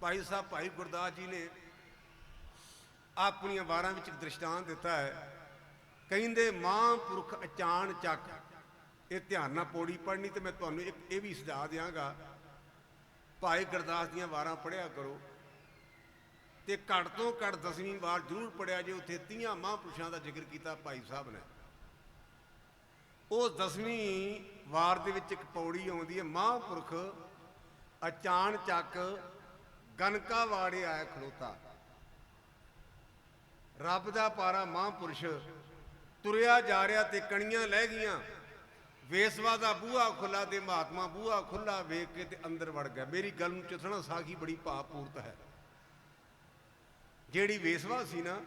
ਭਾਈ ਸਾਹਿਬ, ਭਾਈ ਗੁਰਦਾਸ ਜੀ ਨੇ ਆਪਣੀਆਂ ਵਾਰਾਂ ਵਿੱਚ ਦ੍ਰਿਸ਼ਟਾਂਤ ਦਿੱਤਾ ਹੈ। ਕਹਿੰਦੇ, ਮਹਾਂਪੁਰਖ ਅਚਾਨ ਚੱਕ, ਇਹ ਧਿਆਨ ਨਾਲ ਪੌੜੀ ਪੜ੍ਹਨੀ ਤੇ ਮੈਂ ਤੁਹਾਨੂੰ ਇੱਕ ਇਹ ਵੀ ਸੁਝਾਅ ਦਿਆਂਗਾ। ਭਾਈ ਗੁਰਦਾਸ ਦੀਆਂ ਵਾਰਾਂ ਪੜ੍ਹਿਆ ਕਰੋ ਤੇ ਘੱਟ ਤੋਂ ਘੱਟ ਦਸਵੀਂ ਵਾਰ ਜ਼ਰੂਰ ਪੜਿਆ ਜੇ ਉੱਥੇ 30 ਮਹਾਂਪੁਰਸ਼ਾਂ ਦਾ ਜ਼ਿਕਰ ਕੀਤਾ ਭਾਈ ਸਾਹਿਬ ਨੇ। ਉਹ ਦਸਵੀਂ ਵਾਰ ਦੇ ਵਿੱਚ ਇੱਕ ਪੌੜੀ ਆਉਂਦੀ ਹੈ, ਮਹਾਂਪੁਰਖ ਅਚਾਨ ਚੱਕ ਗਨਕਾ ਵਾੜੇ ਆਇਆ ਖਲੋਤਾ। ਰੱਬ ਦਾ ਪਾਰਾ ਮਹਾਂਪੁਰਸ਼ ਤੁਰਿਆ ਜਾ ਰਿਹਾ ਤੇ ਕਣੀਆਂ ਲੈ ਗਈਆਂ। ਵੇਸਵਾ ਦਾ ਬੂਹਾ ਖੁੱਲਾ ਤੇ ਮਹਾਤਮਾ ਬੂਹਾ ਖੁੱਲਾ ਵੇਖ ਕੇ ਤੇ ਅੰਦਰ ਵੜ ਗਿਆ। ਮੇਰੀ ਗੱਲ ਨੂੰ ਚਿਥਣਾ ਸਾਖੀ ਬੜੀ ਭਾਵਪੂਰਤ ਹੈ। ਜਿਹੜੀ ਵੇਸਵਾ ਸੀ ਨਾ,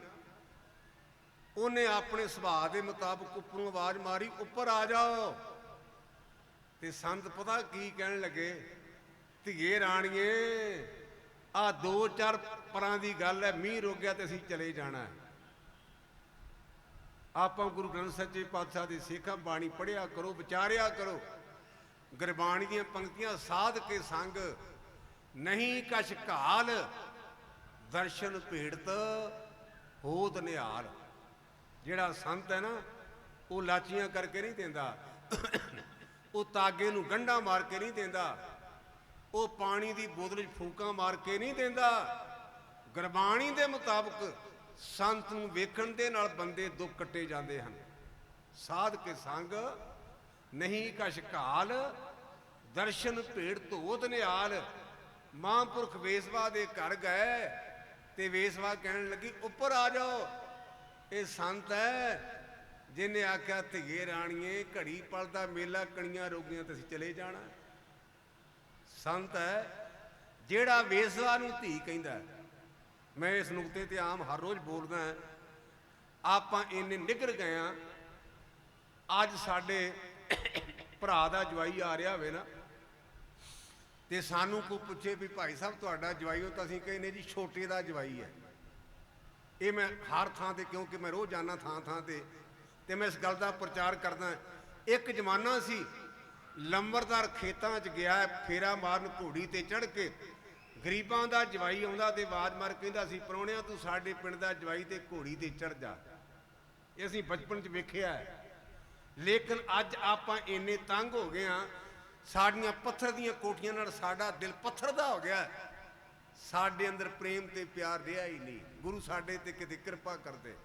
ਉਹਨੇ ਆਪਣੇ ਸੁਭਾਅ ਦੇ ਮੁਤਾਬਕ ਉੱਪਰੋਂ ਆਵਾਜ਼ ਮਾਰੀ, ਉੱਪਰ ਆ ਜਾਓ। ਤੇ ਸੰਤ ਪਤਾ ਕੀ ਕਹਿਣ ਲੱਗੇ, ਧੀਏ ਰਾਣੀਏ ਆ ਦੋ ਚਾਰ ਪਰਾਂ ਦੀ ਗੱਲ ਹੈ, ਮੀਂਹ ਰੁਕ ਗਿਆ ਤੇ ਅਸੀਂ ਚਲੇ ਜਾਣਾ ਹੈ। ਆਪਾਂ ਗੁਰੂ ਗ੍ਰੰਥ ਸੱਚੇ ਪਾਤਸ਼ਾਹ ਦੀ ਸਿੱਖਾਂ ਬਾਣੀ ਪੜਿਆ ਕਰੋ, ਵਿਚਾਰਿਆ ਕਰੋ। ਗੁਰਬਾਣੀ ਦੀਆਂ ਪੰਕਤੀਆਂ ਸਾਧ ਕੇ ਸੰਗ, ਨਹੀਂ ਕਛ ਘਾਲ, ਦਰਸ਼ਨ ਭੇੜਤ ਹੋਤ ਨਿਹਾਲ। ਜਿਹੜਾ ਸੰਤ ਹੈ ਨਾ, ਉਹ ਲਾਚੀਆਂ ਕਰਕੇ ਨਹੀਂ ਦਿੰਦਾ। ਉਹ ਤਾਗੇ ਨੂੰ ਗੰਢਾ ਮਾਰ ਕੇ ਨਹੀਂ ਦਿੰਦਾ। ਉਹ ਪਾਣੀ ਦੀ ਬੋਤਲ 'ਚ ਫੂਕਾਂ ਮਾਰ ਕੇ ਨਹੀਂ ਦਿੰਦਾ। ਗੁਰਬਾਣੀ ਦੇ ਮੁਤਾਬਕ ਸੰਤ ਨੂੰ ਵੇਖਣ ਦੇ ਨਾਲ ਬੰਦੇ ਦੁੱਖ ਕੱਟੇ ਜਾਂਦੇ ਹਨ। ਸਾਧ ਕੇ ਸੰਗ ਨਹੀਂ ਕਛ ਘਾਲ, ਦਰਸ਼ਨ ਭੇੜ ਧੋਤ ਨਿਹਾਲ। ਮਹਾਂਪੁਰਖ ਵੇਸਵਾ ਦੇ ਘਰ ਗਏ ਤੇ ਵੇਸਵਾ ਕਹਿਣ ਲੱਗੀ, ਉੱਪਰ ਆ ਜਾਓ। ਇਹ ਸੰਤ ਹੈ ਜਿਹਨੇ ਆਖਿਆ, ਧੀਏ ਰਾਣੀਏ, ਘੜੀ ਪਲ ਦਾ ਮੇਲਾ ਕਣੀਆਂ ਰੋਗੀਆਂ ਤੇ ਅਸੀਂ ਚਲੇ ਜਾਣਾ। ਸੰਤ ਹੈ, ਜਿਹੜਾ ਵੇਸਵਾ ਨੂੰ ਧੀ ਕਹਿੰਦਾ ਮੈਂ ਇਸ ਨੁਕਤੇ ਤੇ ਆਮ ਹਰ ਰੋਜ਼ ਬੋਲਦਾ ਆਪਾਂ ਇੰਨੇ ਨਿਗਰ ਗਏ ਆ ਅੱਜ ਸਾਡੇ ਭਰਾ ਦਾ ਜਵਾਈ ਆ ਰਿਹਾ ਹੋਵੇ ਨਾ, ਤੇ ਸਾਨੂੰ ਕੋਈ ਪੁੱਛੇ ਵੀ ਭਾਈ ਸਾਹਿਬ, ਤੁਹਾਡਾ ਜਵਾਈ ਹੋ ਤਾਂ ਅਸੀਂ ਕਹਿੰਦੇ ਜੀ ਛੋਟੇ ਦਾ ਜਵਾਈ ਹੈ। ਇਹ ਮੈਂ ਹਰ ਥਾਂ ਤੇ, ਕਿਉਂਕਿ ਮੈਂ ਰੋਜ਼ ਜਾਣਾ ਥਾਂ ਥਾਂ ਤੇ ਤੇ ਮੈਂ ਇਸ ਗੱਲ ਦਾ ਪ੍ਰਚਾਰ ਕਰਦਾ ਇੱਕ ਜ਼ਮਾਨਾ ਸੀ ਲੰਬਰਦਾਰ ਖੇਤਾਂ 'ਚ ਗਿਆ, ਫੇਰਾ ਮਾਰਨ ਘੋੜੀ ਤੇ ਚੜ ਕੇ। ਗਰੀਬਾਂ ਦਾ ਜਵਾਈ ਆਉਂਦਾ ਤੇ ਆਵਾਜ਼ ਮਾਰ ਕਹਿੰਦਾ ਸੀ ਪਰੋਣਿਆ ਤੂੰ ਸਾਡੇ ਪਿੰਡ ਦਾ ਜਵਾਈ ਤੇ ਘੋੜੀ ਤੇ ਚੜ ਜਾ। ਇਹ ਅਸੀਂ ਬਚਪਨ 'ਚ ਵੇਖਿਆ ਹੈ। ਲੇਕਿਨ ਅੱਜ ਆਪਾਂ ਇੰਨੇ ਤੰਗ ਹੋ ਗਏ ਆ ਸਾਡੀਆਂ ਪੱਥਰ ਦੀਆਂ ਕੋਠੀਆਂ ਨਾਲ ਸਾਡਾ ਦਿਲ ਪੱਥਰ ਦਾ ਹੋ ਗਿਆ ਸਾਡੇ ਅੰਦਰ ਪ੍ਰੇਮ ਤੇ ਪਿਆਰ ਰਿਹਾ ਹੀ ਨਹੀਂ। ਗੁਰੂ ਸਾਡੇ ਤੇ ਕਿਤੇ ਕਿਰਪਾ ਕਰਦੇ।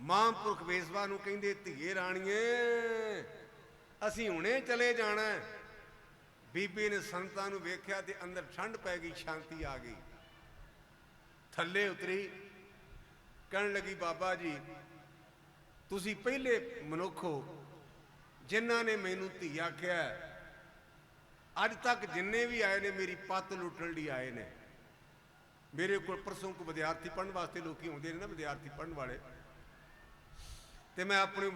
ਮਾਂ ਪੁਰਖ ਵੇਸਵਾ ਨੂੰ ਕਹਿੰਦੇ, ਧੀਏ ਰਾਣੀਏ ਅਸੀਂ ਹੁਣੇ ਚਲੇ ਜਾਣਾ ਬੀਬੀ ਨੇ ਸੰਤਾਂ ਨੂੰ ਵੇਖਿਆ ਤੇ ਅੰਦਰ ਠੰਡ ਪੈ ਗਈ, ਸ਼ਾਂਤੀ ਆ ਗਈ। ਥੱਲੇ ਉਤਰੀ, ਕਹਿਣ ਲੱਗੀ, ਬਾਬਾ ਜੀ, ਤੁਸੀਂ ਪਹਿਲੇ ਮਨੁੱਖ ਹੋ ਜਿਨ੍ਹਾਂ ਨੇ ਮੈਨੂੰ ਧੀ ਆਖਿਆ ਅੱਜ ਤੱਕ ਜਿੰਨੇ ਵੀ ਆਏ ਨੇ, ਮੇਰੀ ਪੱਤ ਲੁੱਟਣ ਲਈ ਆਏ ਨੇ। ਮੇਰੇ ਕੋਲ ਪਰਸੋਂ ਕੋ ਵਿਦਿਆਰਥੀ ਪੜਨ ਵਾਸਤੇ ਲੋਕੀ ਆਉਂਦੇ ਨੇ ਨਾ, ਵਿਦਿਆਰਥੀ ਪੜਨ ਵਾਲੇ। ਤੇ ਮੈਂ ਆਪਣੇ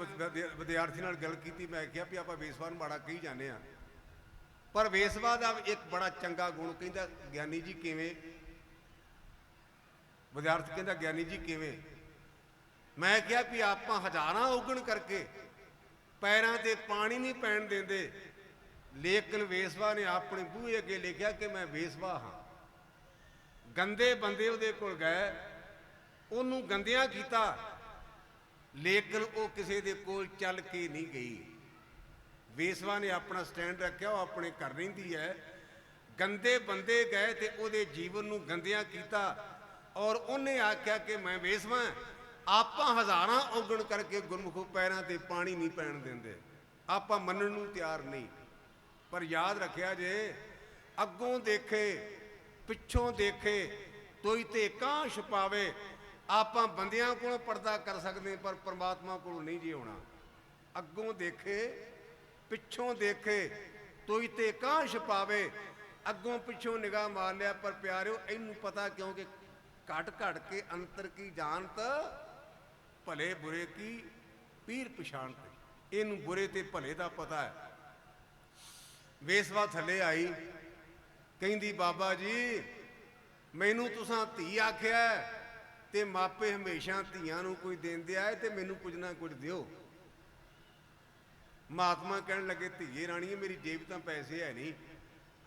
ਵਿਦਿਆਰਥੀ ਨਾਲ ਗੱਲ ਕੀਤੀ, ਮੈਂ ਕਿਹਾ ਵੀ ਆਪਾਂ ਵੇਸਵਾ ਨੂੰ ਮਾੜਾ ਕਹੀ ਜਾਂਦੇ ਆ ਪਰ ਵੇਸਵਾ ਦਾ ਇੱਕ ਬੜਾ ਚੰਗਾ ਗੁਣ ਕਹਿੰਦਾ, ਗਿਆਨੀ ਜੀ ਕਿਵੇਂ? ਵਿਦਿਆਰਥੀ ਕਹਿੰਦਾ, ਗਿਆਨੀ ਜੀ ਕਿਵੇਂ? ਮੈਂ ਕਿਹਾ ਵੀ ਆਪਾਂ ਹਜ਼ਾਰਾਂ ਉਗਣ ਕਰਕੇ ਪੈਰਾਂ ਤੇ ਪਾਣੀ ਨਹੀਂ ਪੈਣ ਦਿੰਦੇ। ਲੇਕਿਨ ਵੇਸਵਾ ਨੇ ਆਪਣੇ ਬੂਹੇ ਅੱਗੇ ਲਿਖਿਆ ਕਿ ਮੈਂ ਵੇਸਵਾ ਹਾਂ। ਗੰਦੇ ਬੰਦੇ ਉਹਦੇ ਕੋਲ ਗਏ, ਉਹਨੂੰ ਗੰਦਿਆਂ ਕੀਤਾ ਲੇਕਿਨ ਉਹ ਕਿਸੇ ਦੇ ਕੋਲ ਚੱਲ ਕੇ ਨਹੀਂ ਗਈ। ਵੇਸਵਾ ਨੇ ਆਪਣਾ ਸਟੈਂਡ ਰੱਖਿਆ, ਉਹ ਆਪਣੇ ਘਰ ਰਹਿੰਦੀ ਹੈ। ਗੰਦੇ ਬੰਦੇ ਗਏ ਤੇ ਉਹਦੇ ਜੀਵਨ ਨੂੰ ਗੰਦਿਆਂ ਕੀਤਾ ਔਰ ਉਹਨੇ ਆਖਿਆ ਕਿ ਮੈਂ ਵੇਸਵਾ, ਆਪਾਂ ਹਜ਼ਾਰਾਂ ਔਗਣ ਕਰਕੇ ਗੁਰਮੁਖੋ ਪੈਰਾਂ ਤੇ ਪਾਣੀ ਨਹੀਂ ਪੈਣ ਦਿੰਦੇ। ਆਪਾਂ ਮੰਨਣ ਨੂੰ ਤਿਆਰ ਨਹੀਂ। ਪਰ ਯਾਦ ਰੱਖਿਆ ਜੇ, ਅੱਗੋਂ ਦੇਖੇ, ਪਿੱਛੋਂ ਦੇਖੇ, ਤੋਈ ਤੇ ਕਾਂ ਛਪਾਵੇ ਆਪਾਂ ਬੰਦਿਆਂ ਕੋਲ ਪਰਦਾ ਕਰ ਸਕਦੇ ਪਰ ਪ੍ਰਮਾਤਮਾ ਕੋਲ ਨਹੀਂ ਜੀ ਹੋਣਾ ਅੱਗੋਂ ਦੇਖੇ, ਪਿੱਛੋਂ ਦੇਖੇ, ਤੋਈ ਤੇ ਕਾਂ ਛਪਾਵੇ ਅੱਗੋਂ ਪਿੱਛੋਂ ਨਿਗਾਹ ਮਾਰ ਲਿਆ, ਪਰ ਪਿਆਰਿਓ, ਇਹਨੂੰ ਪਤਾ ਕਿਉਂਕਿ ਘਟ ਘਟ ਕੇ ਅੰਤਰ ਕੀ ਜਾਣਤ ਭਲੇ ਬੁਰੇ ਕੀ ਪੀਰ ਪਛਾਣ ਤੇ। ਇਹਨੂੰ ਬੁਰੇ ਤੇ ਭਲੇ ਦਾ ਪਤਾ ਹੈ। ਵੇਸਵਾ ਥੱਲੇ ਆਈ, ਕਹਿੰਦੀ, ਬਾਬਾ ਜੀ, ਮੈਨੂੰ ਤੁਸੀਂ ਧੀ ਆਖਿਆ ਤੇ ਮਾਪੇ ਹਮੇਸ਼ਾ ਧੀਆਂ ਨੂੰ ਕੋਈ ਦਿੰਦੇ ਆਏ ਤੇ ਮੈਨੂੰ ਕੁਝ ਨਾ ਕੁਝ ਦਿਓ। ਮਹਾਤਮਾ ਕਹਿਣ ਲੱਗੇ, ਧੀਏ ਰਾਣੀਏ ਮੇਰੀ ਜੇਬ ਤਾਂ ਪੈਸੇ ਹੈ ਨਹੀਂ।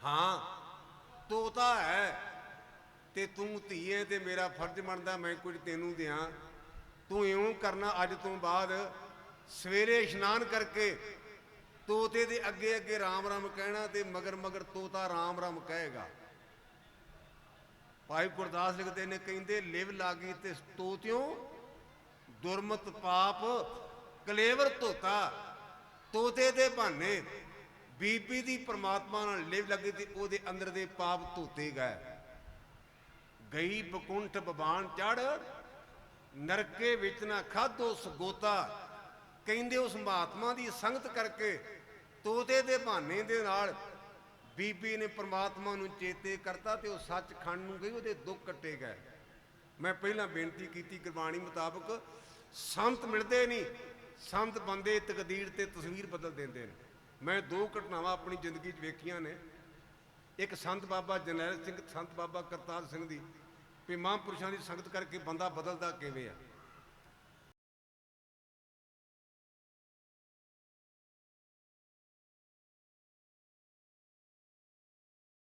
ਹਾਂ, ਤੋਤਾ ਹੈ ਤੇ ਤੂੰ ਧੀਏ ਤੇ ਮੇਰਾ ਫਰਜ਼ ਬਣਦਾ, ਮੈਂ ਕੁਝ ਤੈਨੂੰ ਦਿਆਂ। ਤੂੰ ਇਉਂ ਕਰਨਾ ਅੱਜ ਤੋਂ ਬਾਅਦ। ਸਵੇਰੇ ਇਸ਼ਨਾਨ ਕਰਕੇ ਤੋਤੇ ਦੇ ਅੱਗੇ ਅੱਗੇ ਰਾਮ ਰਾਮ ਕਹਿਣਾ ਤੇ ਮਗਰ ਮਗਰ ਤੋਤਾ ਰਾਮ ਰਾਮ ਕਹੇਗਾ। ਭਾਈ ਗੁਰਦਾਸ ਲਿਖਦੇ ਨੇ ਕਹਿੰਦੇ, ਲਿਵ ਲਾਗੀ ਤੇ ਤੋਤਿਓ ਦੁਰਮਤ ਪਾਪ, ਕਲੇਵਰ ਧੋਤਾ, ਤੋਤੇ ਦੇ ਬਹਾਨੇ ਬੀਬੀ ਦੀ ਪ੍ਰਮਾਤਮਾ ਨਾਲ ਲਿਵ ਲੱਗੀ ਤੇ ਉਹਦੇ ਅੰਦਰ ਦੇ ਪਾਪ ਧੋਤੇ ਗਏ। ਗਈ ਬਕੁੰਠ ਬਬਾਨ ਚੜ, ਨਰਕੇ ਵਿੱਚ ਨਾ ਖਾਧੋ ਸਗੋਤਾ। ਕਹਿੰਦੇ ਉਸ ਮਹਾਤਮਾ ਦੀ ਸੰਗਤ ਕਰਕੇ ਤੋਤੇ ਦੇ ਬਹਾਨੇ ਦੇ ਨਾਲ ਬੀਬੀ ਨੇ ਪ੍ਰਮਾਤਮਾ ਨੂੰ ਚੇਤੇ ਕਰਤਾ ਤੇ ਉਹ ਸੱਚਖੰਡ ਨੂੰ ਗਈ, ਉਹਦੇ ਦੁੱਖ ਕੱਟੇ ਗਏ। ਮੈਂ ਪਹਿਲਾਂ ਬੇਨਤੀ ਕੀਤੀ ਗੁਰਬਾਣੀ ਮੁਤਾਬਕ, ਸੰਤ ਮਿਲਦੇ ਨਹੀਂ, ਸੰਤ ਬੰਦੇ ਤਕਦੀਰ ਤੇ ਤਸਵੀਰ ਬਦਲ ਦਿੰਦੇ ਨੇ। ਮੈਂ ਦੋ ਘਟਨਾਵਾਂ ਆਪਣੀ ਜ਼ਿੰਦਗੀ 'ਚ ਵੇਖੀਆਂ ਨੇ। ਇੱਕ ਸੰਤ ਬਾਬਾ ਜਰਨੈਲ ਸਿੰਘ, ਸੰਤ ਬਾਬਾ ਕਰਤਾਰ ਸਿੰਘ ਦੀ, ਵੀ ਮਹਾਂਪੁਰਸ਼ਾਂ ਦੀ ਸੰਗਤ ਕਰਕੇ ਬੰਦਾ ਬਦਲਦਾ ਕਿਵੇਂ ਆ?